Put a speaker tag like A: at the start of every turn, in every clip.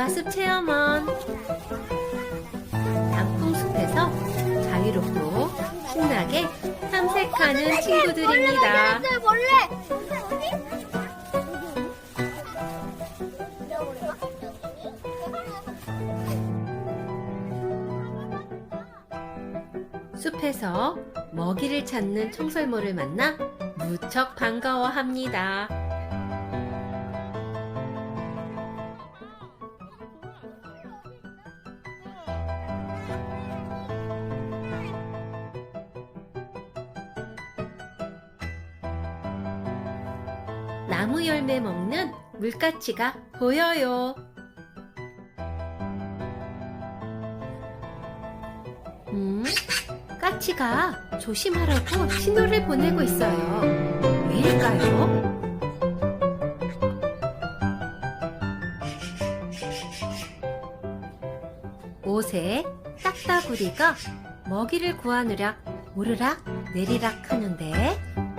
A: 가습 체험원. 단풍 숲에서 자유롭고 신나게 탐색하는 친구들입니다. 숲에서 먹이를 찾는 청설모를 만나 무척 반가워합니다. 나무 열매 먹는 물가치가 보여요. 음, 까치가 조심하라고 신호를 보내고 있어요. 왜일까요? 옷에 딱따구리가 먹이를 구하느라 오르락 내리락 하는데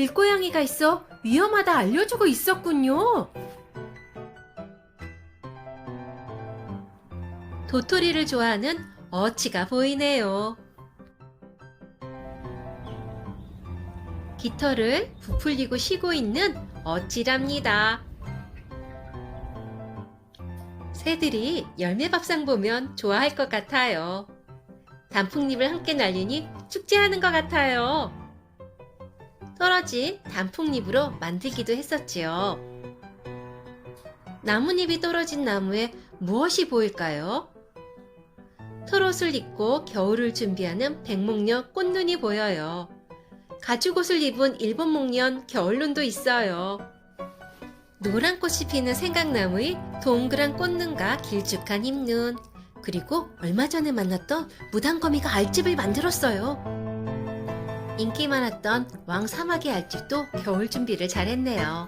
A: 들고양이가 있어 위험하다 알려주고 있었군요. 도토리를 좋아하는 어치가 보이네요. 깃털을 부풀리고 쉬고 있는 어치랍니다. 새들이 열매밥상 보면 좋아할 것 같아요. 단풍잎을 함께 날리니 축제하는 것 같아요. 떨어진 단풍잎으로 만들기도 했었지요. 나뭇잎이 떨어진 나무에 무엇이 보일까요? 털옷을 입고 겨울을 준비하는 백목련 꽃눈이 보여요. 가죽옷을 입은 일본 목련 겨울눈도 있어요. 노란 꽃이 피는 생강나무의 동그란 꽃눈과 길쭉한 잎눈, 그리고 얼마 전에 만났던 무당거미가 알집을 만들었어요. 인기 많았던 왕 사마귀 알집도 겨울 준비를 잘했네요.